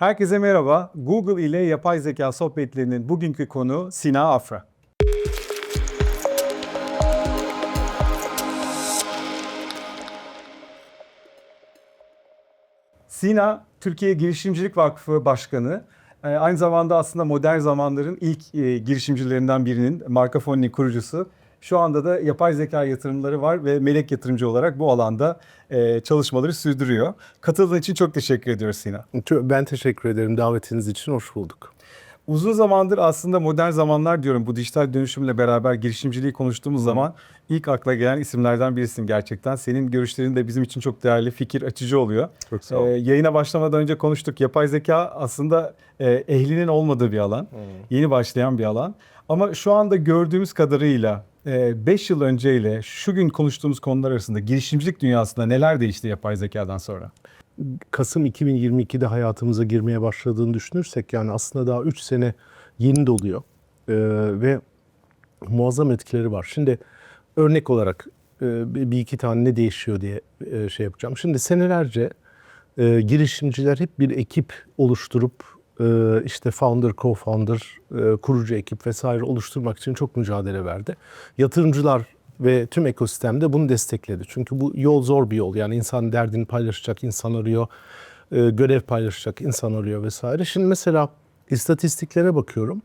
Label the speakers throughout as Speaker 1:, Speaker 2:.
Speaker 1: Herkese merhaba. Google ile yapay zeka sohbetlerinin bugünkü konu Sina Afra. Sina, Türkiye Girişimcilik Vakfı Başkanı. Ee, Aynı zamanda aslında modern zamanların ilk e, girişimcilerinden birinin Markafoni'nin kurucusu. Şu anda da yapay zeka yatırımları var ve melek yatırımcı olarak bu alanda e, çalışmaları sürdürüyor. Katıldığın için çok teşekkür ediyoruz Sina.
Speaker 2: Ben teşekkür ederim davetiniz için. Hoş bulduk.
Speaker 1: Uzun zamandır aslında modern zamanlar diyorum bu dijital dönüşümle beraber girişimciliği konuştuğumuz zaman ilk akla gelen isimlerden birisin gerçekten. Senin görüşlerin de bizim için çok değerli, fikir açıcı oluyor.
Speaker 2: Çok sağ ol.
Speaker 1: Ee, yayına başlamadan önce konuştuk. Yapay zeka aslında e, ehlinin olmadığı bir alan. Yeni başlayan bir alan. Ama şu anda gördüğümüz kadarıyla 5 yıl önceyle şu gün konuştuğumuz konular arasında girişimcilik dünyasında neler değişti yapay zekadan sonra?
Speaker 2: Kasım 2022'de hayatımıza girmeye başladığını düşünürsek yani aslında daha 3 sene yeni doluyor. Ee, ve muazzam etkileri var. Şimdi örnek olarak e, bir iki tane ne değişiyor diye e, şey yapacağım. Şimdi senelerce e, girişimciler hep bir ekip oluşturup işte founder, co-founder, e, kurucu ekip vesaire oluşturmak için çok mücadele verdi. Yatırımcılar ve tüm ekosistemde bunu destekledi. Çünkü bu yol zor bir yol. Yani insan derdini paylaşacak insan arıyor, e, görev paylaşacak insan arıyor vesaire. Şimdi mesela istatistiklere bakıyorum.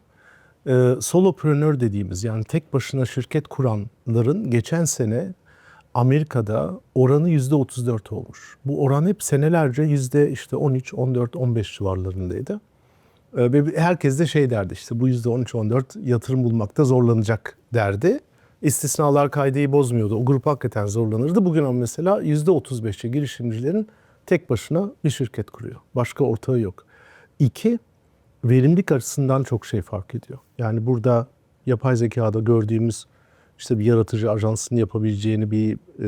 Speaker 2: E, solopreneur dediğimiz yani tek başına şirket kuranların geçen sene Amerika'da oranı yüzde 34 olmuş. Bu oran hep senelerce yüzde işte 13, 14, 15 civarlarındaydı. E, Ve herkes de şey derdi işte bu yüzde 13-14 yatırım bulmakta zorlanacak derdi. İstisnalar kaideyi bozmuyordu. O grup hakikaten zorlanırdı. Bugün ama mesela yüzde 35'i girişimcilerin tek başına bir şirket kuruyor. Başka ortağı yok. İki, verimlilik açısından çok şey fark ediyor. Yani burada yapay zekada gördüğümüz işte bir yaratıcı ajansın yapabileceğini, bir e,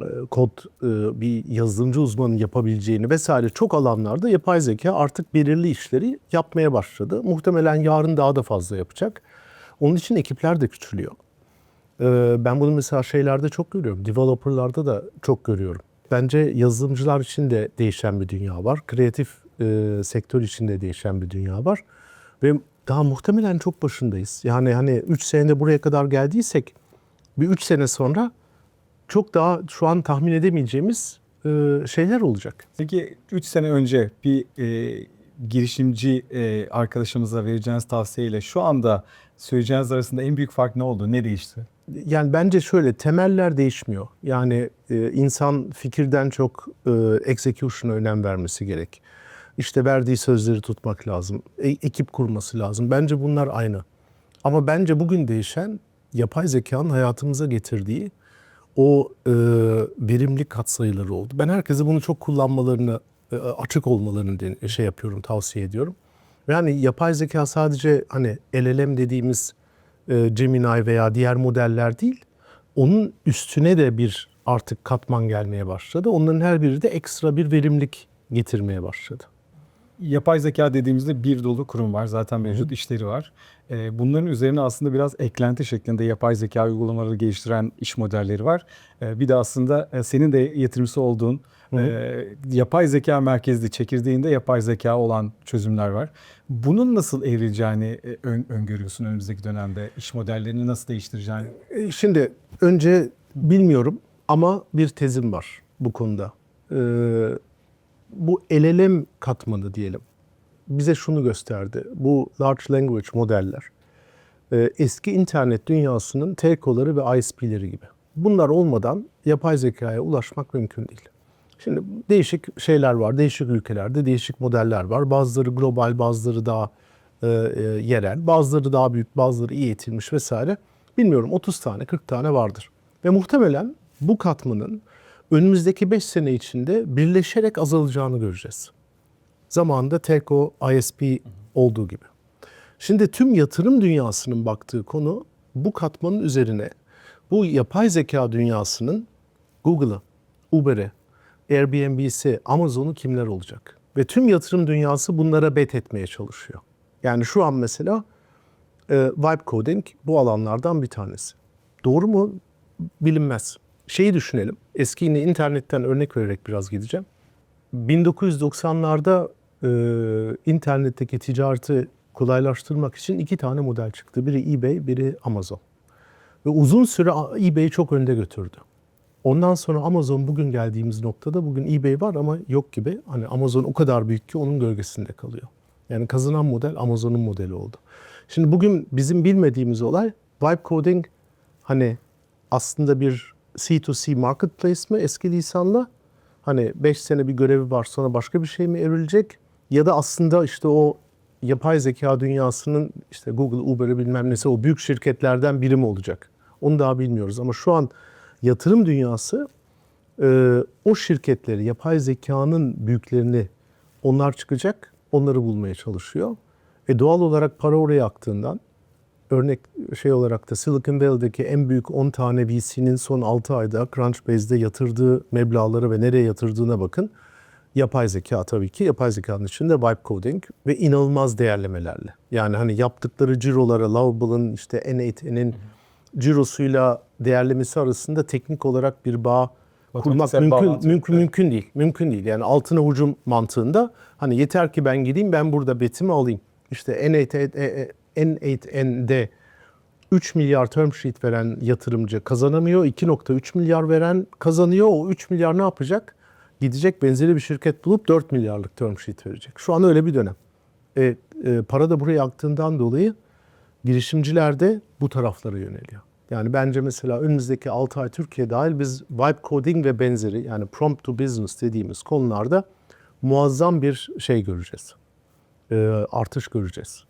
Speaker 2: e, kod, e, bir yazılımcı uzmanın yapabileceğini vesaire çok alanlarda yapay zeka artık belirli işleri yapmaya başladı. Muhtemelen yarın daha da fazla yapacak. Onun için ekipler de küçülüyor. Ee, Ben bunu mesela şeylerde çok görüyorum. Developerlarda da çok görüyorum. Bence yazılımcılar için de değişen bir dünya var. Kreatif e, sektör için de değişen bir dünya var. Ve daha muhtemelen çok başındayız. Yani hani 3 senede buraya kadar geldiysek bir 3 sene sonra çok daha şu an tahmin edemeyeceğimiz e, şeyler olacak.
Speaker 1: Peki 3 sene önce bir e, girişimci e, arkadaşımıza vereceğiniz tavsiyeyle şu anda söyleyeceğiniz arasında en büyük fark ne oldu? Ne değişti?
Speaker 2: Yani bence şöyle temeller değişmiyor. Yani e, insan fikirden çok e, execution'a önem vermesi gerek. İşte verdiği sözleri tutmak lazım. E- ekip kurması lazım. Bence bunlar aynı. Ama bence bugün değişen yapay zekanın hayatımıza getirdiği o e, verimlilik katsayıları oldu. Ben herkese bunu çok kullanmalarını, e, açık olmalarını de- şey yapıyorum, tavsiye ediyorum. Yani yapay zeka sadece hani LLM dediğimiz e, Gemini veya diğer modeller değil, onun üstüne de bir artık katman gelmeye başladı. Onların her biri de ekstra bir verimlilik getirmeye başladı.
Speaker 1: Yapay zeka dediğimizde bir dolu kurum var. Zaten mevcut işleri var. Ee, bunların üzerine aslında biraz eklenti şeklinde yapay zeka uygulamaları geliştiren iş modelleri var. Ee, bir de aslında e, senin de yatırımcısı olduğun e, yapay zeka merkezli çekirdeğinde yapay zeka olan çözümler var. Bunun nasıl evrileceğini e, ön- öngörüyorsun önümüzdeki dönemde? İş modellerini nasıl değiştireceğini?
Speaker 2: Şimdi önce bilmiyorum ama bir tezim var bu konuda. Ee, bu LLM katmanı diyelim bize şunu gösterdi. Bu large language modeller e, eski internet dünyasının telkoları ve ISP'leri gibi. Bunlar olmadan yapay zekaya ulaşmak mümkün değil. Şimdi değişik şeyler var, değişik ülkelerde değişik modeller var. Bazıları global, bazıları daha e, e, yerel, bazıları daha büyük, bazıları iyi eğitilmiş vesaire. Bilmiyorum 30 tane, 40 tane vardır. Ve muhtemelen bu katmanın önümüzdeki 5 sene içinde birleşerek azalacağını göreceğiz. Zamanında telco, ISP olduğu gibi. Şimdi tüm yatırım dünyasının baktığı konu bu katmanın üzerine bu yapay zeka dünyasının Google'ı, Uber'i, Airbnb'si, Amazon'u kimler olacak? Ve tüm yatırım dünyası bunlara bet etmeye çalışıyor. Yani şu an mesela e, vibe coding bu alanlardan bir tanesi. Doğru mu? Bilinmez. Şeyi düşünelim. Eski yine internetten örnek vererek biraz gideceğim. 1990'larda e, internetteki ticareti kolaylaştırmak için iki tane model çıktı. Biri eBay, biri Amazon. Ve uzun süre eBay'i çok önde götürdü. Ondan sonra Amazon bugün geldiğimiz noktada bugün eBay var ama yok gibi. Hani Amazon o kadar büyük ki onun gölgesinde kalıyor. Yani kazanan model Amazon'un modeli oldu. Şimdi bugün bizim bilmediğimiz olay vibe coding hani aslında bir C2C marketplace mi eski lisanla? Hani 5 sene bir görevi var sonra başka bir şey mi evrilecek? Ya da aslında işte o yapay zeka dünyasının işte Google, Uber'ı bilmem nesi o büyük şirketlerden biri mi olacak? Onu daha bilmiyoruz ama şu an yatırım dünyası e, o şirketleri, yapay zekanın büyüklerini onlar çıkacak, onları bulmaya çalışıyor. E doğal olarak para oraya aktığından örnek şey olarak da Silicon Valley'deki en büyük 10 tane VC'nin son 6 ayda Crunchbase'de yatırdığı meblağları ve nereye yatırdığına bakın. Yapay zeka tabii ki. Yapay zekanın içinde vibe coding ve inanılmaz değerlemelerle. Yani hani yaptıkları cirolara, Lovable'ın işte N8'nin cirosuyla değerlemesi arasında teknik olarak bir bağ kurmak mümkün, mümkün mümkün değil. Mümkün değil. Yani altına hücum mantığında hani yeter ki ben gideyim ben burada betimi alayım. İşte N8, e, N8N'de 3 milyar term sheet veren yatırımcı kazanamıyor. 2.3 milyar veren kazanıyor. O 3 milyar ne yapacak? Gidecek benzeri bir şirket bulup 4 milyarlık term sheet verecek. Şu an öyle bir dönem. E, e, para da buraya aktığından dolayı girişimciler de bu taraflara yöneliyor. Yani bence mesela önümüzdeki 6 ay Türkiye dahil biz vibe coding ve benzeri yani prompt to business dediğimiz konularda muazzam bir şey göreceğiz. E, artış göreceğiz.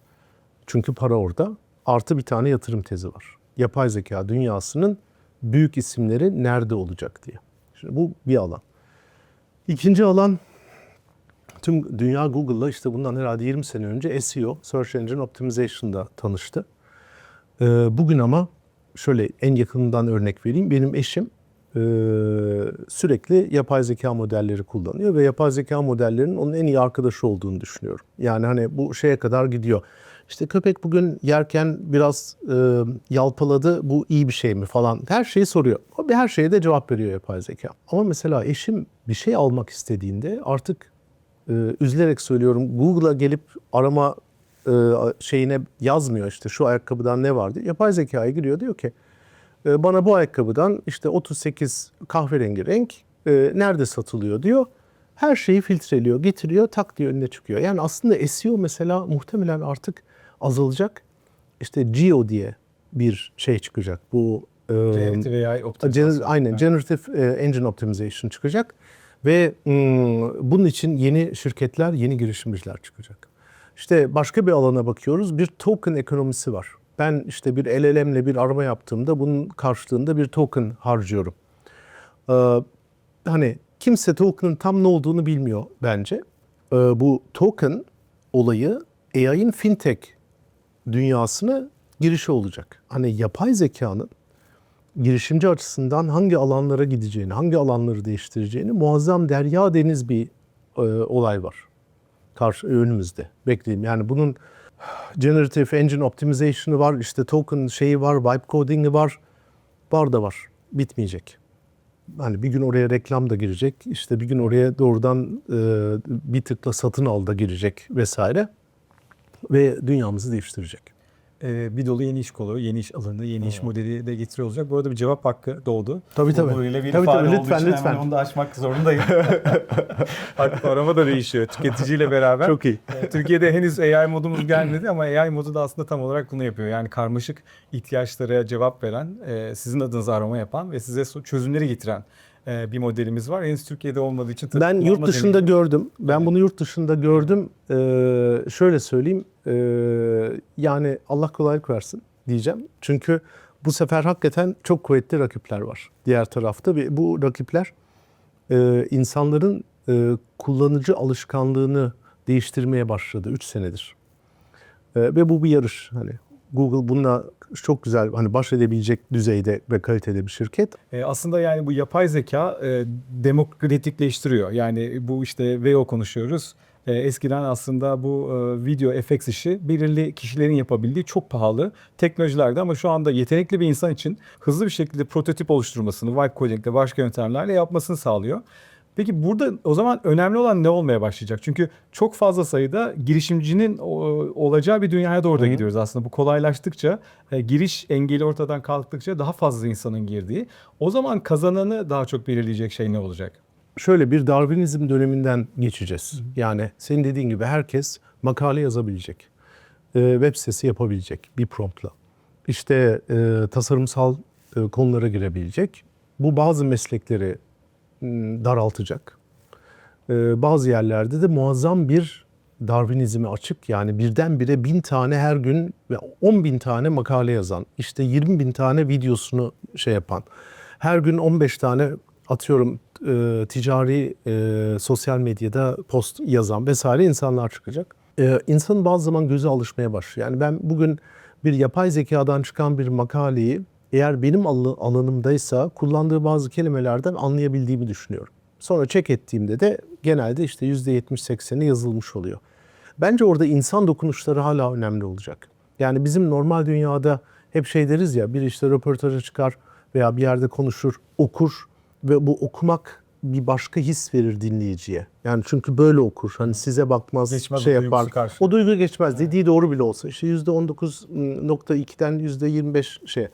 Speaker 2: Çünkü para orada. Artı bir tane yatırım tezi var. Yapay zeka dünyasının büyük isimleri nerede olacak diye. Şimdi bu bir alan. İkinci alan tüm dünya Google'la işte bundan herhalde 20 sene önce SEO, Search Engine Optimization'da tanıştı. Ee, bugün ama şöyle en yakınından örnek vereyim. Benim eşim e, sürekli yapay zeka modelleri kullanıyor ve yapay zeka modellerinin onun en iyi arkadaşı olduğunu düşünüyorum. Yani hani bu şeye kadar gidiyor. İşte köpek bugün yerken biraz e, yalpaladı. Bu iyi bir şey mi falan. Her şeyi soruyor. O bir her şeye de cevap veriyor yapay zeka. Ama mesela eşim bir şey almak istediğinde artık e, üzülerek söylüyorum Google'a gelip arama e, şeyine yazmıyor işte şu ayakkabıdan ne var diye. Yapay zekaya giriyor diyor ki e, bana bu ayakkabıdan işte 38 kahverengi renk e, nerede satılıyor diyor. Her şeyi filtreliyor, getiriyor, tak diye önüne çıkıyor. Yani aslında SEO mesela muhtemelen artık azalacak. İşte Geo diye bir şey çıkacak. Bu e,
Speaker 1: Generative AI optimizasyon.
Speaker 2: Gener- aynen Generative Engine Optimization çıkacak ve mm, bunun için yeni şirketler, yeni girişimciler çıkacak. İşte başka bir alana bakıyoruz. Bir token ekonomisi var. Ben işte bir LLM'le bir arama yaptığımda bunun karşılığında bir token harcıyorum. Ee, hani kimse token'ın tam ne olduğunu bilmiyor bence. Ee, bu token olayı AI'ın fintech dünyasına girişi olacak. Hani yapay zekanın girişimci açısından hangi alanlara gideceğini, hangi alanları değiştireceğini muazzam derya deniz bir e, olay var. Karşı önümüzde. Bekleyelim. Yani bunun generative engine optimization'ı var, işte token şeyi var, vibe coding'i var. Var da var. Bitmeyecek. Hani bir gün oraya reklam da girecek. işte bir gün oraya doğrudan e, bir tıkla satın al da girecek vesaire. Ve dünyamızı değiştirecek.
Speaker 1: Ee, bir dolu yeni iş kolu, yeni iş alanı, yeni iş modeli de getiriyor olacak. Bu arada bir cevap hakkı doğdu.
Speaker 2: Tabii, tabii.
Speaker 1: Bu böyle bir
Speaker 2: Tabii, tabii. Lütfen, lütfen.
Speaker 1: Onu da açmak zorundayım. Artık arama da değişiyor tüketiciyle beraber.
Speaker 2: Çok iyi.
Speaker 1: Ee, Türkiye'de henüz AI modumuz gelmedi ama AI modu da aslında tam olarak bunu yapıyor. Yani karmaşık ihtiyaçlara cevap veren, e, sizin adınıza arama yapan ve size çözümleri getiren e, bir modelimiz var. Henüz Türkiye'de olmadığı için
Speaker 2: Ben yurt dışında
Speaker 1: deneyimi-
Speaker 2: gördüm. Ben bunu yurt dışında gördüm. Ee, şöyle söyleyeyim. Ee, yani Allah kolaylık versin diyeceğim. Çünkü bu sefer hakikaten çok kuvvetli rakipler var diğer tarafta ve bu rakipler e, insanların e, kullanıcı alışkanlığını değiştirmeye başladı 3 senedir. E, ve bu bir yarış hani Google bununla çok güzel hani baş edebilecek düzeyde ve kalitede bir şirket.
Speaker 1: E, aslında yani bu yapay zeka e, demokratikleştiriyor. Yani bu işte VO konuşuyoruz. E, eskiden aslında bu e, video FX işi belirli kişilerin yapabildiği çok pahalı teknolojilerdi ama şu anda yetenekli bir insan için hızlı bir şekilde prototip oluşturmasını, vibe coding ve başka yöntemlerle yapmasını sağlıyor. Peki burada o zaman önemli olan ne olmaya başlayacak? Çünkü çok fazla sayıda girişimcinin olacağı bir dünyaya doğru da gidiyoruz aslında. Bu kolaylaştıkça, e, giriş engeli ortadan kalktıkça daha fazla insanın girdiği. O zaman kazananı daha çok belirleyecek şey ne olacak?
Speaker 2: Şöyle bir Darwinizm döneminden geçeceğiz. Yani senin dediğin gibi herkes makale yazabilecek. Ee, web sitesi yapabilecek bir promptla. İşte e, tasarımsal e, konulara girebilecek. Bu bazı meslekleri daraltacak. Bazı yerlerde de muazzam bir Darwinizme açık yani birdenbire bin tane her gün ve on bin tane makale yazan, işte 20 bin tane videosunu şey yapan, her gün 15 tane atıyorum e, ticari e, sosyal medyada post yazan vesaire insanlar çıkacak. E, insanın bazı zaman gözü alışmaya başlıyor. Yani ben bugün bir yapay zekadan çıkan bir makaleyi eğer benim alanımdaysa kullandığı bazı kelimelerden anlayabildiğimi düşünüyorum. Sonra check ettiğimde de genelde işte %70-80'i yazılmış oluyor. Bence orada insan dokunuşları hala önemli olacak. Yani bizim normal dünyada hep şey deriz ya bir işte röportaja çıkar veya bir yerde konuşur, okur ve bu okumak bir başka his verir dinleyiciye. Yani çünkü böyle okur. Hani size bakmaz,
Speaker 1: Geçmez
Speaker 2: şey yapar.
Speaker 1: karşı.
Speaker 2: O duygu geçmez. Dediği doğru bile olsa. İşte %19.2'den %25 şey.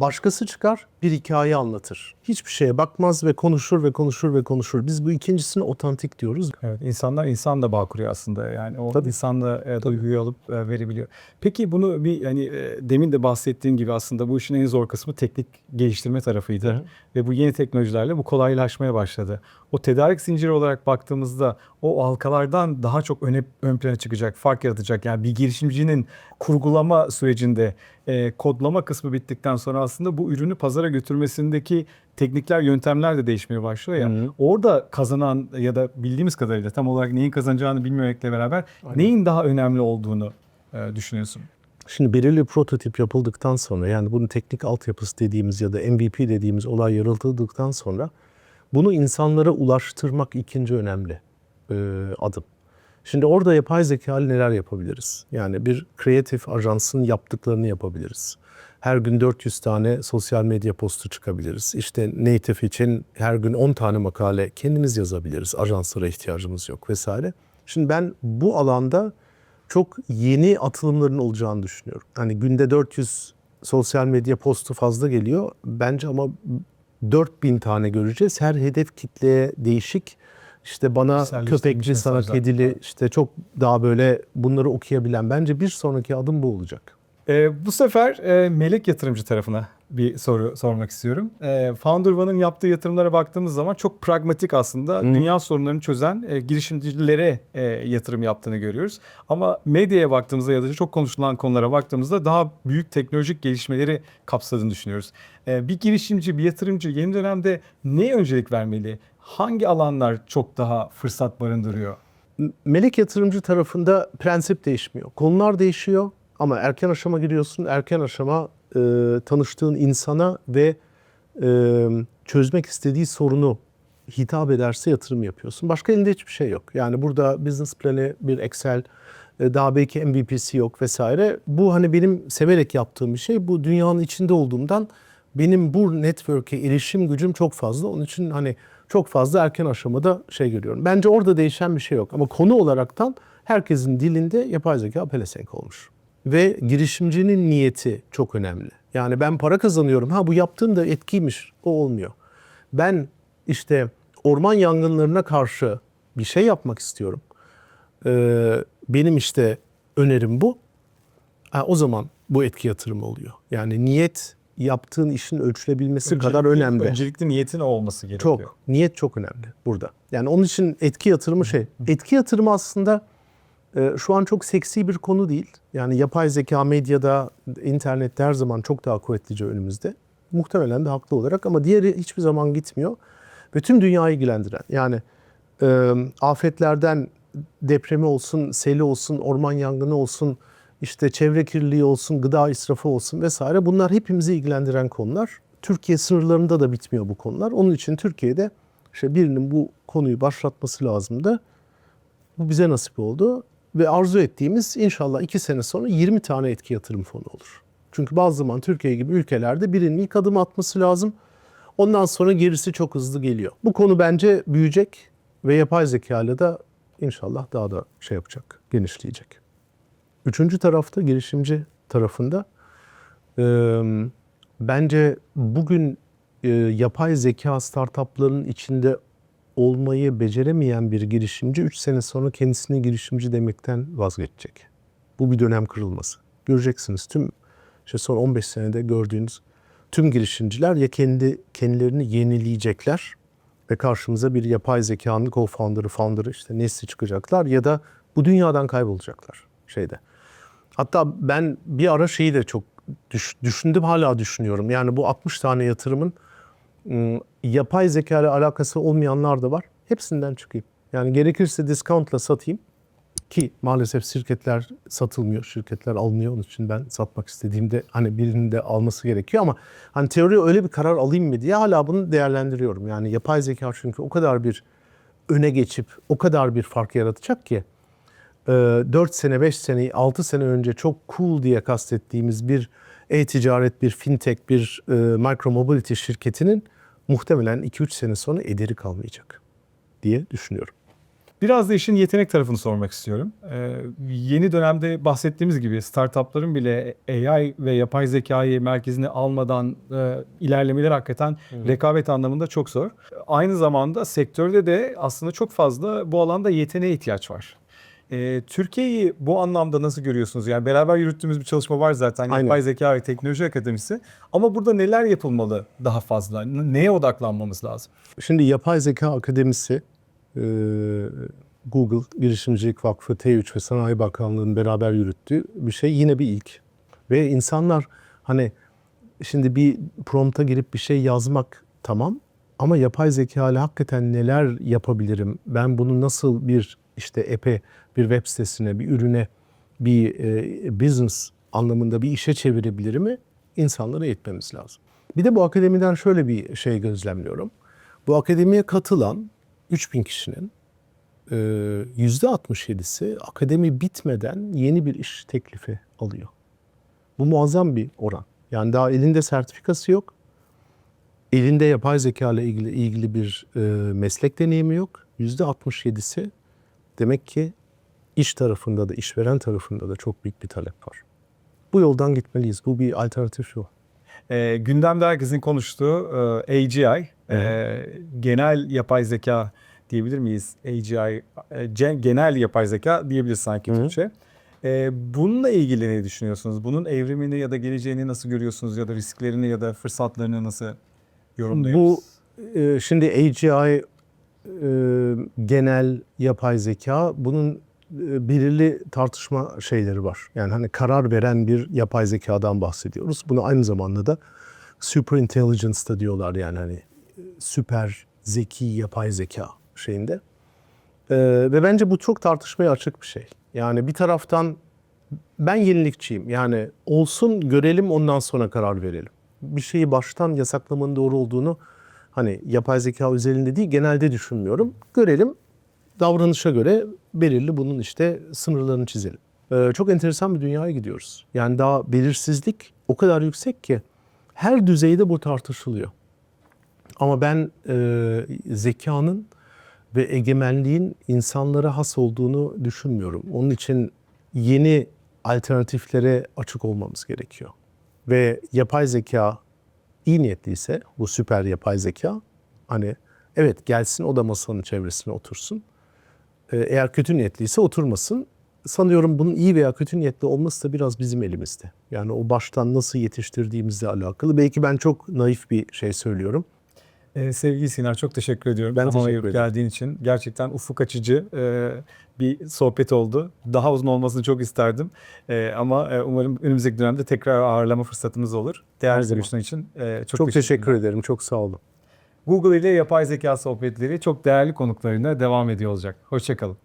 Speaker 2: Başkası çıkar bir hikaye anlatır. Hiçbir şeye bakmaz ve konuşur ve konuşur ve konuşur. Biz bu ikincisine otantik diyoruz.
Speaker 1: Evet, insanlar insan da bağ kuruyor aslında. Yani o
Speaker 2: Tabii.
Speaker 1: insanla e, duyguyu alıp e, verebiliyor. Peki bunu bir hani e, demin de bahsettiğim gibi aslında bu işin en zor kısmı teknik geliştirme tarafıydı.
Speaker 2: Hı.
Speaker 1: Ve bu yeni teknolojilerle bu kolaylaşmaya başladı. O tedarik zinciri olarak baktığımızda o halkalardan daha çok öne, ön plana çıkacak, fark yaratacak. Yani bir girişimcinin kurgulama sürecinde e, kodlama kısmı bittikten sonra aslında bu ürünü pazara götürmesindeki teknikler, yöntemler de değişmeye başlıyor ya.
Speaker 2: Hı hı.
Speaker 1: Orada kazanan ya da bildiğimiz kadarıyla tam olarak neyin kazanacağını bilmemekle beraber neyin daha önemli olduğunu e, düşünüyorsun.
Speaker 2: Şimdi belirli prototip yapıldıktan sonra yani bunun teknik altyapısı dediğimiz ya da MVP dediğimiz olay yaratıldıktan sonra bunu insanlara ulaştırmak ikinci önemli e, adım. Şimdi orada yapay zeka ile neler yapabiliriz? Yani bir kreatif ajansın yaptıklarını yapabiliriz. Her gün 400 tane sosyal medya postu çıkabiliriz. İşte native için her gün 10 tane makale kendimiz yazabiliriz. Ajanslara ihtiyacımız yok vesaire. Şimdi ben bu alanda çok yeni atılımların olacağını düşünüyorum. Hani günde 400 sosyal medya postu fazla geliyor. Bence ama 4000 tane göreceğiz. Her hedef kitleye değişik. İşte bana
Speaker 1: Kişiselleştirilmiş
Speaker 2: köpekli, sana kedili, işte çok daha böyle bunları okuyabilen. Bence bir sonraki adım bu olacak.
Speaker 1: E, bu sefer e, melek yatırımcı tarafına bir soru sormak istiyorum. E, Founder One'ın yaptığı yatırımlara baktığımız zaman çok pragmatik aslında dünya sorunlarını çözen e, girişimcilere e, yatırım yaptığını görüyoruz. Ama medyaya baktığımızda ya da çok konuşulan konulara baktığımızda daha büyük teknolojik gelişmeleri kapsadığını düşünüyoruz. E, bir girişimci, bir yatırımcı yeni dönemde neye öncelik vermeli? Hangi alanlar çok daha fırsat barındırıyor?
Speaker 2: Melek yatırımcı tarafında prensip değişmiyor. Konular değişiyor ama erken aşama giriyorsun. Erken aşama e, tanıştığın insana ve e, çözmek istediği sorunu hitap ederse yatırım yapıyorsun. Başka elinde hiçbir şey yok. Yani burada business planı, bir Excel, e, daha belki MVP'si yok vesaire. Bu hani benim severek yaptığım bir şey. Bu dünyanın içinde olduğumdan benim bu network'e erişim gücüm çok fazla. Onun için hani çok fazla erken aşamada şey görüyorum. Bence orada değişen bir şey yok. Ama konu olaraktan herkesin dilinde yapay zeka pelesenk olmuş. Ve girişimcinin niyeti çok önemli. Yani ben para kazanıyorum. Ha bu yaptığın da etkiymiş. O olmuyor. Ben işte orman yangınlarına karşı bir şey yapmak istiyorum. Ee, benim işte önerim bu. Ha, o zaman bu etki yatırımı oluyor. Yani niyet yaptığın işin ölçülebilmesi kadar
Speaker 1: Öncelikli-
Speaker 2: önemli.
Speaker 1: Öncelikli niyetin olması gerekiyor.
Speaker 2: Çok. Niyet çok önemli burada. Yani onun için etki yatırımı şey. Etki yatırımı aslında şu an çok seksi bir konu değil. Yani yapay zeka medyada, internette her zaman çok daha kuvvetlice önümüzde. Muhtemelen de haklı olarak ama diğeri hiçbir zaman gitmiyor. Ve tüm dünyayı ilgilendiren. Yani e, afetlerden depremi olsun, seli olsun, orman yangını olsun, işte çevre kirliliği olsun, gıda israfı olsun vesaire bunlar hepimizi ilgilendiren konular. Türkiye sınırlarında da bitmiyor bu konular. Onun için Türkiye'de işte birinin bu konuyu başlatması lazımdı. Bu bize nasip oldu ve arzu ettiğimiz inşallah iki sene sonra 20 tane etki yatırım fonu olur. Çünkü bazı zaman Türkiye gibi ülkelerde birinin ilk adım atması lazım. Ondan sonra gerisi çok hızlı geliyor. Bu konu bence büyüyecek ve yapay zeka ile de inşallah daha da şey yapacak, genişleyecek. Üçüncü tarafta, girişimci tarafında e, bence bugün e, yapay zeka startuplarının içinde olmayı beceremeyen bir girişimci 3 sene sonra kendisine girişimci demekten vazgeçecek. Bu bir dönem kırılması. Göreceksiniz tüm işte son 15 senede gördüğünüz tüm girişimciler ya kendi kendilerini yenileyecekler ve karşımıza bir yapay zekanın co-founder'ı, founder'ı işte nesli çıkacaklar ya da bu dünyadan kaybolacaklar şeyde. Hatta ben bir ara şeyi de çok düş- düşündüm hala düşünüyorum. Yani bu 60 tane yatırımın ım, yapay zeka ile alakası olmayanlar da var. Hepsinden çıkayım. Yani gerekirse discountla satayım ki maalesef şirketler satılmıyor, şirketler alınıyor. Onun için ben satmak istediğimde hani birinin de alması gerekiyor ama hani teori öyle bir karar alayım mı diye hala bunu değerlendiriyorum. Yani yapay zeka çünkü o kadar bir öne geçip o kadar bir fark yaratacak ki e, 4 sene, 5 sene, 6 sene önce çok cool diye kastettiğimiz bir e-ticaret, bir fintech, bir e, micro mobility şirketinin muhtemelen 2-3 sene sonra ederi kalmayacak diye düşünüyorum.
Speaker 1: Biraz da işin yetenek tarafını sormak istiyorum. Ee, yeni dönemde bahsettiğimiz gibi startupların bile AI ve yapay zekayı merkezine almadan e, ilerlemeleri hakikaten rekabet anlamında çok zor. Aynı zamanda sektörde de aslında çok fazla bu alanda yeteneğe ihtiyaç var. Ee, Türkiye'yi bu anlamda nasıl görüyorsunuz? Yani beraber yürüttüğümüz bir çalışma var zaten.
Speaker 2: Aynen.
Speaker 1: Yapay Zeka ve Teknoloji Akademisi. Ama burada neler yapılmalı daha fazla? Neye odaklanmamız lazım?
Speaker 2: Şimdi Yapay Zeka Akademisi e, Google, Girişimcilik Vakfı, T3 ve Sanayi Bakanlığı'nın beraber yürüttüğü bir şey yine bir ilk. Ve insanlar hani şimdi bir prompta girip bir şey yazmak tamam ama yapay zeka ile hakikaten neler yapabilirim? Ben bunu nasıl bir işte epe, bir web sitesine, bir ürüne, bir e, business anlamında bir işe çevirebilir mi? İnsanlara eğitmemiz lazım. Bir de bu akademiden şöyle bir şey gözlemliyorum. Bu akademiye katılan 3000 kişinin e, %67'si akademi bitmeden yeni bir iş teklifi alıyor. Bu muazzam bir oran. Yani daha elinde sertifikası yok. Elinde yapay zeka ile ilgili, ilgili bir e, meslek deneyimi yok. %67'si demek ki iş tarafında da işveren tarafında da çok büyük bir talep var. Bu yoldan gitmeliyiz. Bu bir alternatif yol.
Speaker 1: E, gündemde herkesin konuştuğu e, AGI, e, genel yapay zeka diyebilir miyiz? AGI, e, gen- genel yapay zeka diyebiliriz sanki
Speaker 2: Hı hı.
Speaker 1: Türkçe. E, bununla ilgili ne düşünüyorsunuz? Bunun evrimini ya da geleceğini nasıl görüyorsunuz ya da risklerini ya da fırsatlarını nasıl yorumluyorsunuz?
Speaker 2: Bu e, şimdi AGI genel yapay zeka bunun e, belirli tartışma şeyleri var. Yani hani karar veren bir yapay zekadan bahsediyoruz. Bunu aynı zamanda da super intelligence da diyorlar yani hani e, süper zeki yapay zeka şeyinde. E, ve bence bu çok tartışmaya açık bir şey. Yani bir taraftan ben yenilikçiyim. Yani olsun görelim ondan sonra karar verelim. Bir şeyi baştan yasaklamanın doğru olduğunu hani yapay zeka özelinde değil genelde düşünmüyorum. Görelim davranışa göre belirli bunun işte sınırlarını çizelim. Ee, çok enteresan bir dünyaya gidiyoruz. Yani daha belirsizlik o kadar yüksek ki her düzeyde bu tartışılıyor. Ama ben e, zekanın ve egemenliğin insanlara has olduğunu düşünmüyorum. Onun için yeni alternatiflere açık olmamız gerekiyor. Ve yapay zeka iyi niyetliyse bu süper yapay zeka hani evet gelsin o da masanın çevresine otursun. Ee, Eğer kötü niyetliyse oturmasın. Sanıyorum bunun iyi veya kötü niyetli olması da biraz bizim elimizde. Yani o baştan nasıl yetiştirdiğimizle alakalı. Belki ben çok naif bir şey söylüyorum.
Speaker 1: E, sevgili Sinar çok teşekkür ediyorum.
Speaker 2: Ben teşekkür ederim.
Speaker 1: geldiğin için. Gerçekten ufuk açıcı e, bir sohbet oldu. Daha uzun olmasını çok isterdim. E, ama e, umarım önümüzdeki dönemde tekrar ağırlama fırsatımız olur. Değerli görüşler için e, çok,
Speaker 2: Çok, teşekkür ederim. Çok sağ olun.
Speaker 1: Google ile yapay zeka sohbetleri çok değerli konuklarına devam ediyor olacak. Hoşçakalın.